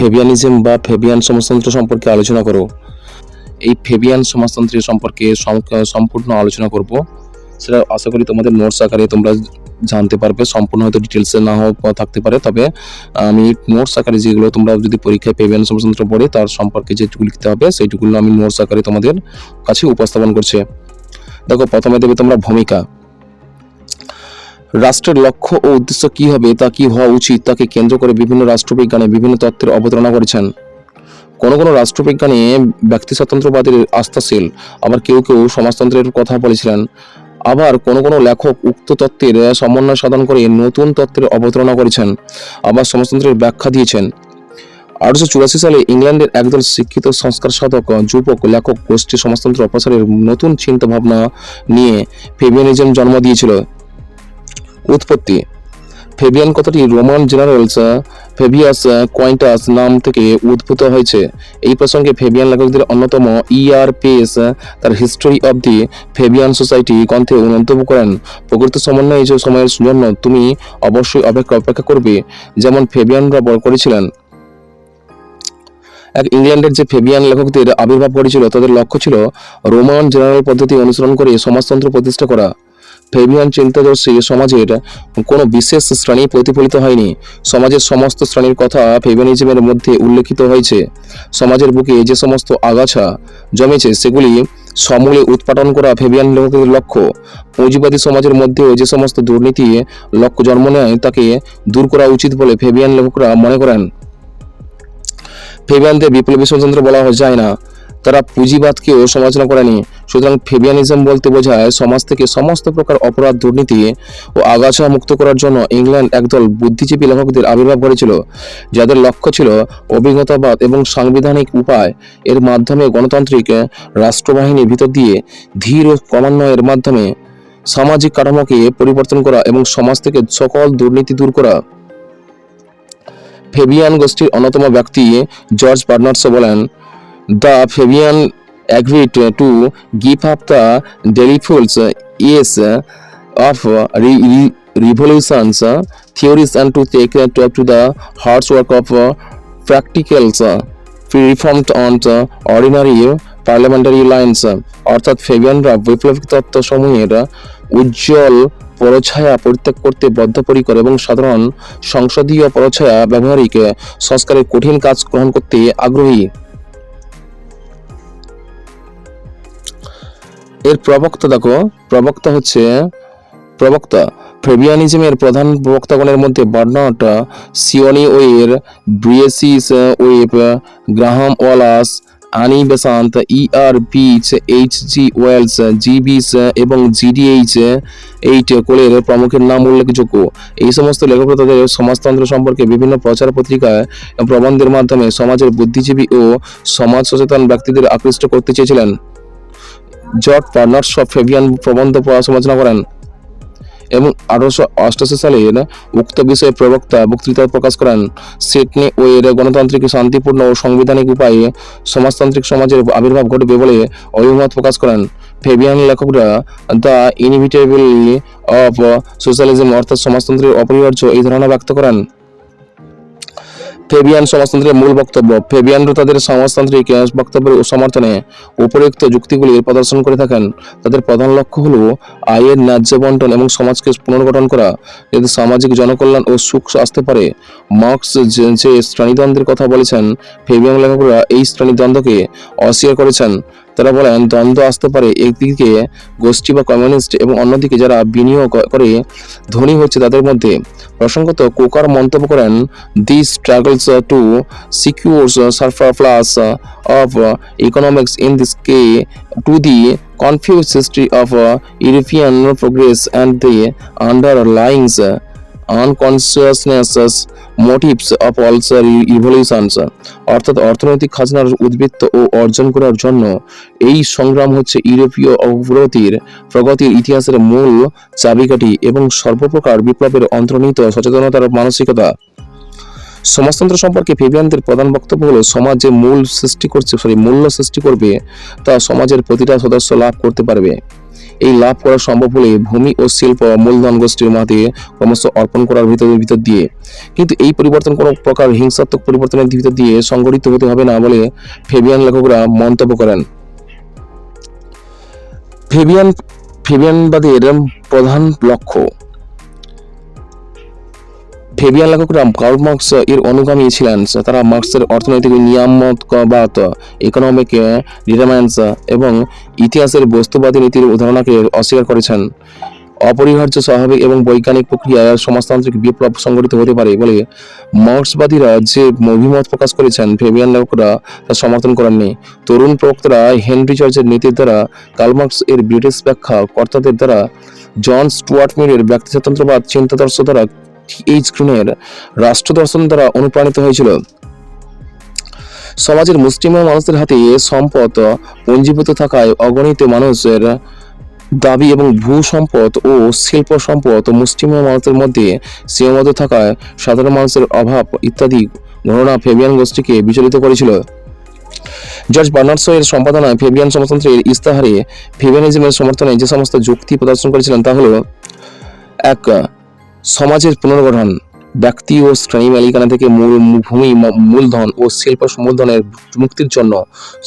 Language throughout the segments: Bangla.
ফেবিয়ানিজম বা ফেবিয়ান সমাজতন্ত্র সম্পর্কে আলোচনা করো। এই ফেবিয়ান সমাজতন্ত্রের সম্পর্কে সম্পূর্ণ আলোচনা করব। সেটা আশা করি তোমাদের নোটস আকারে তোমরা জানতে পারবে। সম্পূর্ণ হয়তো ডিটেলসে না হোক থাকতে পারে। তবে, আমি নোটস আকারে যেগুলো তোমরা যদি পরীক্ষায় ফেবিয়ান সমাজতন্ত্র পড়ে, তার সম্পর্কে যেটুকু লিখতে হবে সেইটুকুলো আমি নোটস আকারে তোমাদের কাছে উপস্থাপন করছে। দেখো, প্রথমে দেবে তোমরা ভূমিকা। রাষ্ট্রের লক্ষ্য ও উদ্দেশ্য কি হবে তা কি হওয়া উচিত তাকে কেন্দ্র করে বিভিন্ন রাষ্ট্রবিজ্ঞানে বিভিন্ন তত্ত্বের অবতারণা করেছেন। কোনো কোনো রাষ্ট্রবিজ্ঞানী ব্যক্তি স্বাতন্ত্র্যবাদের আস্থাশীল, আবার কেউ কেউ সমাজতন্ত্রের কথা বলেছিলেন। আবার কোনো কোনো লেখক উক্ত তত্ত্বের সমন্বয় সাধন করে নতুন তত্ত্বের অবতারণা করেছেন, আবার সমাজতন্ত্রের ব্যাখ্যা দিয়েছেন। আঠারোশো চুরাশি সালে ইংল্যান্ডের একদল শিক্ষিত সংস্কার সাধক, যুবক, লেখক, গোষ্ঠী, সমাজতন্ত্র অপসারের নতুন চিন্তা ভাবনা নিয়ে ফেবিয়ানিজম জন্ম দিয়েছিল। উৎপত্তি। ফেবিয়ান কথাটি রোমান জেনারেলস ফেবিয়াস কোয়াইন্টাস নাম থেকে উদ্ভূত হয়েছে। এই প্রসঙ্গে ফেবিয়ান লেখকদের অন্যতম ইআর পেস তার history of the Fabian society গ্রন্থে মন্তব্য করেন, প্রকৃত সমন্বয় যে সময়ের জন্য তুমি অবশ্যই অপেক্ষা অপেক্ষা করবে যেমন ফেবিয়ানরা বল করেছিলেন। এক ইংল্যান্ডের যে ফেবিয়ান লেখকদের আবির্ভাব করেছিল তাদের লক্ষ্য ছিল রোমান জেনারেল পদ্ধতি অনুসরণ করে সমাজতন্ত্র প্রতিষ্ঠা করা। ফেবিয়ান চিন্তাদর্শী সমাজের কোনো বিশেষ শ্রেণি প্রতিফলিত হয়নি। সমাজের সমস্ত শ্রেণির কথা ফেবিয়ানিজমের মধ্যে উল্লেখিত হয়েছে। সমাজের বুকে যে সমস্ত আগাছা জমেছে, সেগুলি সমূলে উৎপাদন করা ফেবিয়ান লেখকের লক্ষ্য। পুঁজিবাদী সমাজের মধ্যেও যে সমস্ত দুর্নীতি লক্ষ্য জন্ম নেয়, তাকে দূর করা উচিত বলে ফেবিয়ান লেখকরা মনে করেন। ফেবিয়ানদের বিপ্লবী স্বতন্ত্র বলা যায় না। তারা পুঁজিবাদকেও সমালোচনা করেনি সুতরাং ফেবিয়ানিজম বলতে বোঝায়, সমাজ থেকে সমস্ত প্রকার অপরাধ, দুর্নীতি ও আগাছা মুক্ত করার জন্য ইংল্যান্ড একদল বুদ্ধিজীবী লেখকদের আবির্ভাব করেছিল, যাদের লক্ষ্য ছিল অভিজ্ঞতাবাদ এবং সাংবিধানিক উপায়। এর মাধ্যমে গণতান্ত্রিক রাষ্ট্রবাহিনীর ভিতর দিয়ে ধীর ও ক্রমান্বয়ের মাধ্যমে সামাজিক কাঠামোকে পরিবর্তন করা এবং সমাজ থেকে সকল দুর্নীতি দূর করা। ফেবিয়ান গোষ্ঠীর অন্যতম ব্যক্তি জর্জ বার্নার্স বলেন the Fabian agreed to give up the Delphi's yes of re- re- revolutions uh, theories and to take up to the hard work of uh, practicals uh, reformed on the ordinary parliamentary lines অর্থাৎ ফেবিয়ানরা বৈপ্লবিক তত্ত্ব সমূহের উজ্জ্বল পরছায়া পরিত্যাগ করতে বদ্ধপরিকর এবং সাধারণ সংসদীয় পরছায়া ব্যবহারিক সংস্কারের কঠিন কাজ গ্রহণ করতে আগ্রহী এর প্রবক্তা দেখো, প্রবক্তা হচ্ছে প্রবক্তা। ফেবিয়ানিজমের প্রধান প্রবক্তাগণের মধ্যে বার্নাট সিওনি ওয়ের, Beatrice Webb, Graham Wallas, Annie Besant, E R Pease H G Wells G B S এবং জিডিএইচ এইট কোলের প্রমুখের নাম উল্লেখযোগ্য। এই সমস্ত লেখকরা তাদের সমাজতন্ত্র সম্পর্কে বিভিন্ন প্রচার পত্রিকায় প্রবন্ধের মাধ্যমে সমাজের বুদ্ধিজীবী ও সমাজ সচেতন ব্যক্তিদের আকৃষ্ট করতে চেয়েছিলেন। জর্জ সব ফেবিয়ান প্রবন্ধ সমালোচনা করেন। এবং আঠারোশো অষ্টাশি সালের উক্ত বিষয়ে প্রবক্তা বক্তৃতা প্রকাশ করেন। সিডনি ওয়ের গণতান্ত্রিক শান্তিপূর্ণ ও সাংবিধানিক উপায়ে সমাজতান্ত্রিক সমাজের আবির্ভাব ঘটবে বলে অভিমত প্রকাশ করেন। ফেবিয়ান লেখকরা দ্য ইনভিটেবিলি অফ সোশ্যালিজম অর্থাৎ সমাজতন্ত্রের অপরিহার্য এই ধারণা ব্যক্ত করেন। ফেবিয়ান সমাজতন্ত্রের মূল বক্তব্য। ফেবিয়ানরা তাদের সমাজতান্ত্রিক বক্তব্যের সমর্থনে উপরিউক্ত যুক্তিগুলি প্রদর্শন করে থাকেন। তাদের প্রধান লক্ষ্য হল আয়ের ন্যায্য বন্টন এবং সমাজকে পুনর্গঠন করা। যাতে সামাজিক জনকল্যাণ ও সুখ আসতে পারে, মার্কস যে শ্রেণীদ্বন্দ্বের কথা বলেছেন, ফেবিয়ান লেখকরা এই শ্রেণীদ্বন্দ্বকে অস্বীকার করেছেন। তারা বলেন দ্বন্দ্ব আসতে পারে একদিকে গোষ্ঠী বা কমিউনিস্ট এবং অন্যদিকে যারা বিনিয়োগ করে ধনী হচ্ছে তাদের মধ্যে। প্রসঙ্গত কোকার মন্তব্য করেন the struggles to secure surplus of economics in this key to the confused history of uh, European progress and the underlying unconsciousness motives of all revolutions অর্থাৎ অর্থনৈতিক খাজনার উদ্বৃত্ত ও অর্জন করার জন্য, এই সংগ্রাম হচ্ছে ইউরোপীয় অগ্রগতির প্রগতির ইতিহাসের মূল চাবিকাঠি এবং সর্বপ্রকার বিপ্লবের অন্তর্নিহিত সচেতনতার মানসিকতা। সমাজতন্ত্র সম্পর্কে ফেবিয়ানদের প্রধান বক্তব্য হলো, সমাজ যে মূল সৃষ্টি করছে, সরি, মূল্য সৃষ্টি করবে, তা সমাজের প্রতিটা সদস্য লাভ করতে পারবে। এই লাভ করা সম্ভব হলে ভূমি ও শিল্প মূলধন গোষ্ঠীর মাঠে ক্রমশ অর্পণ করার ভিতর ভিতর দিয়ে। কিন্তু এই পরিবর্তন কোনো প্রকার হিংসাত্মক পরিবর্তনের ভিতর দিয়ে সংগঠিত হতে হবে না বলে ফেবিয়ান লেখকরা মন্তব্য করেন। ফেবিয়ান, ফেবিয়ানবাদের প্রধান লক্ষ্য ফেবিয়ান লেখকরা কার্ল মার্কস এর অনুগামী ছিলেন তারা মার্কসের অর্থনৈতিক নিয়ামকবাদ ইকোনমিক ডিটারমেন্টস এবং ইতিহাসের বস্তুবাদী নীতির ধারণাকে অস্বীকার করেছেন। অপরিহার্য স্বাভাবিক এবং বৈজ্ঞানিক প্রক্রিয়ায় সমাজতান্ত্রিক বিপ্লব সংগঠিত হতে পারে বলে মার্ক্সবাদীরা যে অভিমত প্রকাশ করেছেন, ফেবিয়ান লেখকরা তা সমর্থন করেননি। তরুণ প্রবক্তারা হেনরি চার্চের নীতির দ্বারা কার্লমার্কস এর ব্রিটিশ ব্যাখ্যা কর্তাদের দ্বারা জন স্টুয়ার্ট মিলের ব্যক্তিস্বতন্ত্রবাদ চিন্তাদর্শ দ্বারা এইচ গ্রিনের রাষ্ট্র দর্শন দ্বারা অনুপ্রাণিত হয়েছিল। সমাজের মুসলিম মানুষদের হাতে সম্পদ পঞ্জীভূত থাকায় অগণিত মানুষের দাবি এবং ভূ সম্পদ ও শিল্প সম্পদ মুসলিম মানুষের মধ্যে সীমাবদ্ধ থাকায় সাধারণ মানুষের অভাব ইত্যাদি ঘটনা ফেবিয়ান গোষ্ঠীকে বিচলিত করেছিল। জর্জ বার্নার্স এর সম্পাদনায় ফেবিয়ান সমাজতন্ত্রের ইস্তাহারে ফেবিয়ানিজমের সমর্থনে যে সমস্ত যুক্তি প্রদর্শন করেছিলেন তা হলো, এক সমাজের পুনর্গঠন, ব্যক্তি ও শ্রেণি মালিকানা থেকে মূল ভূমি মূলধন ও শিল্প মূলধনের মুক্তির জন্য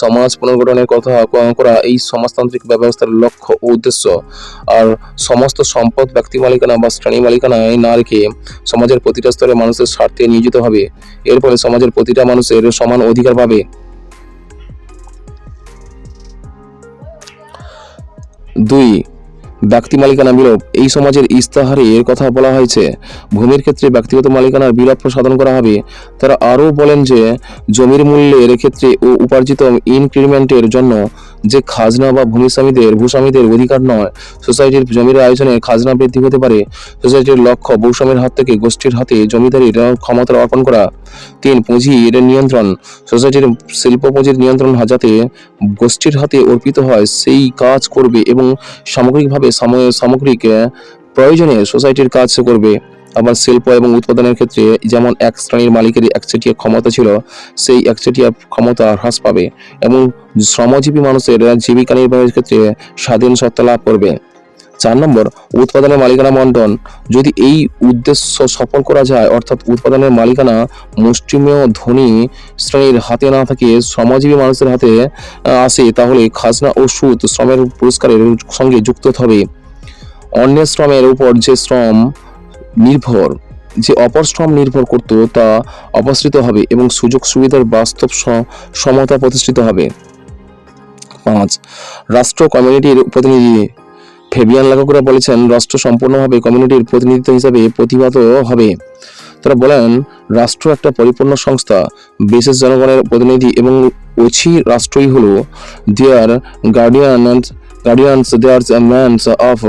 সমাজ পুনর্গঠনের কথা করা এই সমাজতান্ত্রিক ব্যবস্থার লক্ষ্য ও উদ্দেশ্য। আর সমস্ত সম্পদ, ব্যক্তি মালিকানা বা শ্রেণি মালিকানায় না রেখে সমাজের প্রতিটা স্তরে মানুষের স্বার্থে নিয়োজিত হবে। এর ফলে সমাজের প্রতিটা মানুষের সমান অধিকার পাবে। দুই ব্যক্তি মালিকানা বিলোপ। এই সমাজের ইস্তাহারে এর কথা বলা হয়েছে, ভূমির ক্ষেত্রে ব্যক্তিগত মালিকানার বিলোপ সাধন করা হবে। তারা আরও বলেন যে, জমির মূল্যের ক্ষেত্রে ও উপার্জিত ইনক্রিমেন্টের জন্য যে খাজনা বা ভূমিস্বামীদের ভূস্বামীদের অধিকার নয়, সোসাইটির জমির আয়োজনে খাজনা বৃদ্ধি হতে পারে। সোসাইটির লক্ষ্য ভূস্বামীর হাত থেকে গোষ্ঠীর হাতে জমিদারির ক্ষমতা অর্পণ করা। তিন পুঁজির নিয়ন্ত্রণ। সোসাইটির শিল্প পুঁজির নিয়ন্ত্রণ যাতে গোষ্ঠীর হাতে অর্পিত হয়, সেই কাজ করবে এবং সামগ্রিকভাবে সাম- সামগ্রিক প্রয়োজনে সোসাইটির কাজ করবে। আবার শিল্প এবং উৎপাদনের ক্ষেত্রে যেমন এক শ্রেণির মালিকের একচেটিয়া ক্ষমতা ছিল, সেই একচেটিয়া ক্ষমতা হ্রাস পাবে এবং শ্রমজীবী মানুষের জীবিকা নির্বাহের ক্ষেত্রে স্বাধীন সত্তা লাভ করবে। চার নম্বর, উৎপাদনের মালিকানা বন্টন। যদি এই উদ্দেশ্য সফল করা যায়, অর্থাৎ উৎপাদনের মালিকানা মুষ্টিমেয় ধনী শ্রেণির হাতে না থাকে, শ্রমজীবী মানুষের হাতে আসে, তাহলে খাজনা ও সুদ শ্রমের পুরস্কারের সঙ্গে যুক্ত হবে। অন্যের শ্রমের উপর যে শ্রম নির্ভর, যে অপর শ্রম নির্ভর করত তা অপসৃত হবে এবং সুযোগ সুবিধার বাস্তব সমতা প্রতিষ্ঠিত হবে। পাঁচ, রাষ্ট্র কমিউনিটির প্রতিনিধি। ফেবিয়ান লেখকরা বলেছেন, রাষ্ট্র সম্পূর্ণভাবে কমিউনিটির প্রতিনিধিত্ব হিসাবে প্রতিভাত হবে। তারা বলেন, রাষ্ট্র একটা পরিপূর্ণ সংস্থা, বিশেষ জনগণের প্রতিনিধি এবং ওছি রাষ্ট্রই হলো their guardian guardians their man's of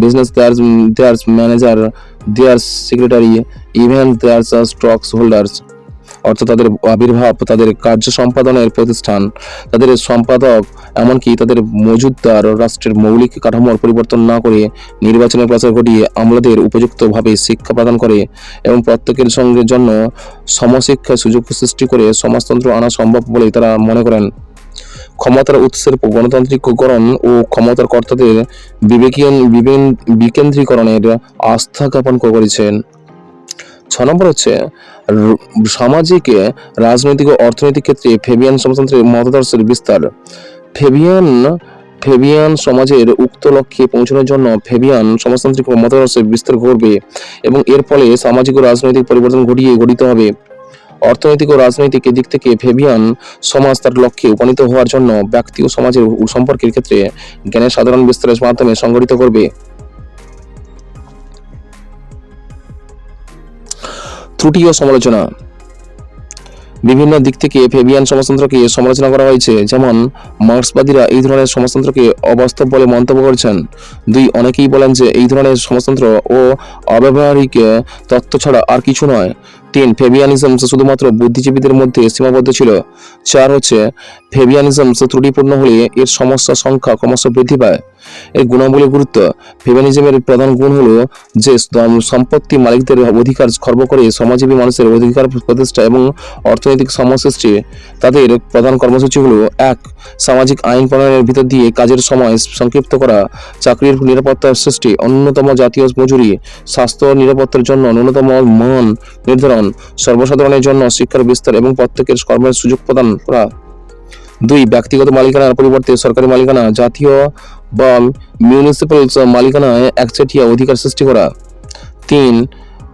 business their their manager their secretary even their stocks holders অর্থাৎ তাদের আবির্ভাব, তাদের কার্য সম্পাদনের প্রতিষ্ঠান, তাদের সম্পাদক, এমনকি তাদের মজুদদার রাষ্ট্রের মৌলিক কাঠামোর পরিবর্তন না করে নির্বাচনের প্রচার ঘটিয়ে আমলাদের উপযুক্তভাবে শিক্ষা প্রদান করে এবং প্রত্যেকের সঙ্গে জন্য সমশিক্ষার সুযোগ সৃষ্টি করে সমাজতন্ত্র আনা সম্ভব বলে তারা মনে করেন। ক্ষমতার উৎসের গণতান্ত্রিককরণ ও ক্ষমতার কর্তাদের বিবেকীয় বিবেন- বিকেন্দ্রীকরণের আস্থা জ্ঞাপন করেছেন। ছ নম্বর হচ্ছে সামাজিক, রাজনৈতিক ও অর্থনৈতিক ক্ষেত্রে ফেবিয়ান সমাজতন্ত্রের মতাদর্শের বিস্তার। ফেবিয়ান ফেবিয়ান সমাজের উক্ত লক্ষ্যে পৌঁছানোর জন্য ফেবিয়ান সমাজতান্ত্রিক মতাদর্শের বিস্তার করবে এবং এর ফলে সামাজিক ও রাজনৈতিক পরিবর্তন ঘটিয়ে গঠিত হবে। অর্থনৈতিক ও রাজনৈতিক দিক থেকে ফেবিয়ান সমাজ তার লক্ষ্যে উপনীত হওয়ার জন্য ব্যক্তি ও সমাজের সম্পর্কের ক্ষেত্রে জ্ঞানের সাধারণ বিস্তারের মাধ্যমে সংগঠিত করবে। ত্রুটি ও সমালোচনা। বিভিন্ন দিক থেকে ফেবিয়ান সমাজতন্ত্রকে সমালোচনা করা হয়েছে, যেমন মার্ক্সবাদীরা এই ধরনের সমাজতন্ত্রকে অবাস্তব বলে মন্তব্য করেছেন। দুই, অনেকেই বলেন যে এই ধরনের সমাজতন্ত্র ও অব্যবহারিক তত্ত্ব ছাড়া আর কিছু নয়। তিন ফেবিয়ানিজম শুধুমাত্র বুদ্ধিজীবীদের মধ্যে সীমাবদ্ধ ছিল। চার হচ্ছে ফেবিয়ানিজম ত্রুটিপূর্ণ হলে এর সমস্যা সংখ্যা ক্রমশ বৃদ্ধি পায়। এর গুণাবলী গুরুত্ব। ফেবিয়ানিজমের প্রধান গুণ হলো যে সম্পত্তি মালিকদের অধিকার খর্ব করে সমাজজীবী মানুষের অধিকার প্রতিষ্ঠা এবং অর্থনৈতিক সমসৃষ্টি। তাদের প্রধান কর্মসূচি হলো, এক, সামাজিক আইন প্রণয়নের ভিতর দিয়ে কাজের সময় সংক্ষিপ্ত করা, চাকরির নিরাপত্তার সৃষ্টি, অন্যতম জাতীয় মজুরি, স্বাস্থ্য নিরাপত্তার জন্য ন্যূনতম মান নির্ধারণ, সর্বসাধারণের জন্য শিক্ষার বিস্তার এবং প্রত্যেকের কর্মের সুযোগ প্রদান করা। দুই, ব্যক্তিগত মালিকানার পরিবর্তে সরকারি মালিকানা, জাতীয় বা মিউনিসিপ্যাল মালিকানায় একচেটিয়া অধিকার সৃষ্টি করা। তিন,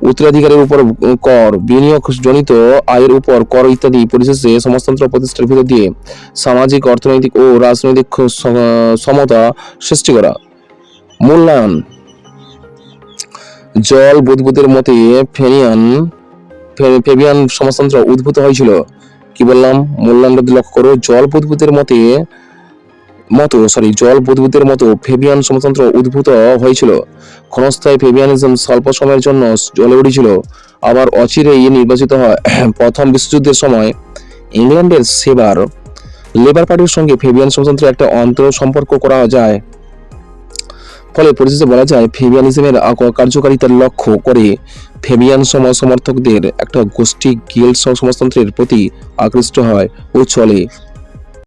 উত্তরাধিকারের উপর কর বিনিয়োগ জনিত আয়ের উপর কর ইত্যাদি পরিশেষে সমাজতন্ত্র প্রতিষ্ঠার ভিতর দিয়ে সামাজিক, অর্থনৈতিক ও রাজনৈতিক সমতা সৃষ্টি করা। মূল্যায়ন। জল, বুদবুদের মতে ফেনিয়ান ফেবিয়ান সমাজতন্ত্র উদ্ভূত হয়েছিল। কি বললাম? মূল্যায়নটা যদি লক্ষ্য করো, জল, বুদবুদের মতে মতো সরি জল বুদবুদের মতো ফেবিয়ান সমাজতন্ত্র উদ্ভূত হয়েছিল ক্ষণস্থায়ী ফেবিয়ানিজম স্বল্প সময়ের জন্য জ্বলে উঠেছিল। আবার অচিরেই নির্বাচিত হয় প্রথম বিশ্বযুদ্ধের সময় ইংল্যান্ডের সেবার। লেবার পার্টির সঙ্গে ফেবিয়ান সমাজতন্ত্রের একটা অন্তর সম্পর্ক করা যায়। ফলে পরিশেষে বলা যায়, ফেবিয়ানিজমের কার্যকারিতার লক্ষ্য করে ফেবিয়ান সমাজ সমর্থকদের একটা গোষ্ঠী গিল্ড সমাজতন্ত্রের প্রতি আকৃষ্ট হয় ও চলে।